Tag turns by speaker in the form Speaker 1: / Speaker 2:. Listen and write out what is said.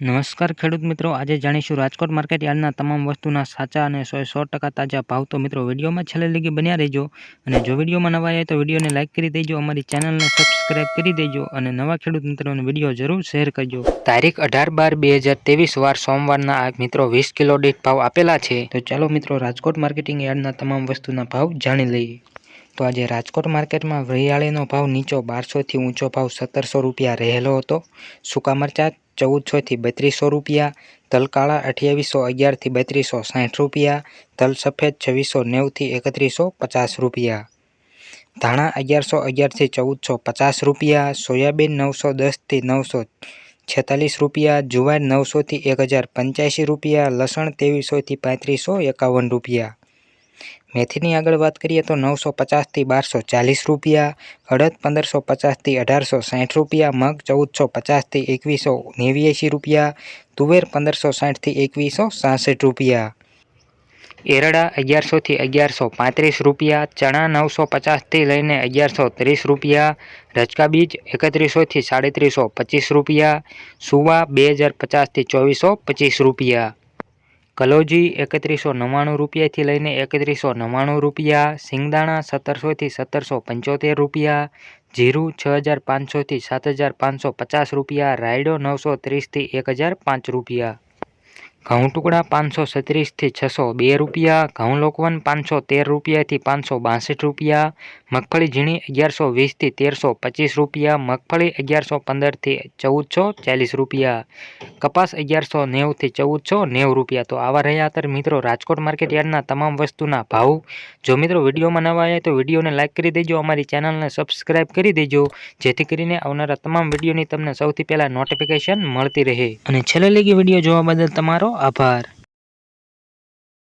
Speaker 1: નમસ્કાર ખેડૂત મિત્રો. આજે જાણીશું રાજકોટ માર્કેટ યાર્ડના તમામ વસ્તુના સાચા અને સો સો ટકા તાજા ભાવ તો મિત્રો વિડીયોમાં છેલ્લે લગી બન્યા રહેજો. અને જો વિડીયોમાં નવા આવ્યા તો વિડીયોને લાઇક કરી દેજો, અમારી ચેનલને સબસ્ક્રાઇબ કરી દેજો અને નવા ખેડૂત મિત્રોને વીડિયો જરૂર શેર કરજો. તારીખ અઢાર બાર બે હજાર ત્રેવીસ વાર સોમવારના આ મિત્રો વીસ કિલો દીઠ ભાવ આપેલા છે. તો ચાલો મિત્રો રાજકોટ માર્કેટિંગ યાર્ડના તમામ વસ્તુના ભાવ જાણી લઈએ. તો આજે રાજકોટ માર્કેટમાં વરિયાળીનો ભાવ નીચો બારસોથી ઊંચો ભાવ સત્તરસો રૂપિયા રહેલો હતો. સૂકા મરચાં ચૌદસોથી બત્રીસો રૂપિયા તલ કાળા અઠ્યાવીસો અગિયારથી બત્રીસો સાઠ રૂપિયા તલ સફેદ છવ્વીસો નેવથી એકત્રીસો પચાસ રૂપિયા. ધાણા અગિયારસો અગિયારથી ચૌદસો પચાસ રૂપિયા, સોયાબીન નવસો દસથી નવસો છેતાલીસ રૂપિયા, જુવાર નવસોથી એક હજાર પંચ્યાસી રૂપિયા, લસણ ત્રેવીસોથી પાંત્રીસો એકાવન રૂપિયા. મેથીની આગળ વાત કરીએ તો નવસો પચાસથી બારસો ચાલીસ રૂપિયા, અડદ પંદરસો પચાસથી અઢારસો સાઠ રૂપિયા, મગ ચૌદસો પચાસથી એકવીસો નેવ્યાસી રૂપિયા, તુવેર પંદરસો સાઠથી એકવીસો સાસઠ રૂપિયા. એરડા અગિયારસોથી અગિયારસો પાંત્રીસ રૂપિયા, ચણા નવસો પચાસથી લઈને અગિયારસો ત્રીસ રૂપિયા રચકા બીજ એકત્રીસોથી સાડત્રીસો પચીસ રૂપિયા, સુવા બે હજાર પચાસથી ચોવીસો પચીસ રૂપિયા. કલોજી એકત્રીસો નવ્વાણું રૂપિયાથી લઈને એકત્રીસો નવ્વાણું રૂપિયા, સિંગદાણા સત્તરસોથી સત્તરસો પંચોતેર રૂપિયા, જીરું છ હજાર પાંચસોથી સાત હજાર પાંચસો પચાસ રૂપિયા, રાયડો નવસો ત્રીસથી એક હજાર પાંચ રૂપિયા. ઘઉં ટુકડા પાંચસો છત્રીસથી છસો બે રૂપિયા, ઘઉં લોકવન પાંચસો તેર રૂપિયાથી પાંચસો બાસઠ રૂપિયા, મગફળી ઝીણી અગિયારસો વીસથી તેરસો પચીસ રૂપિયા, મગફળી અગિયારસો પંદરથી ચૌદસો ચાલીસ રૂપિયા, કપાસ અગિયારસો નેવથી ચૌદસો નેવું રૂપિયા. તો આવા રહ્યા અત્યારે મિત્રો રાજકોટ માર્કેટ યાર્ડના તમામ વસ્તુના ભાવ. જો મિત્રો વિડીયોમાં નવા આવ્યા તો વિડીયોને લાઇક કરી દેજો, અમારી ચેનલને સબસ્ક્રાઇબ કરી દેજો, જેથી કરીને આવનારા તમામ વિડીયોની તમને સૌથી પહેલાં નોટિફિકેશન મળતી રહે. અને છેલ્લે લગી વીડિયો જોવા બદલ તમારો આભાર.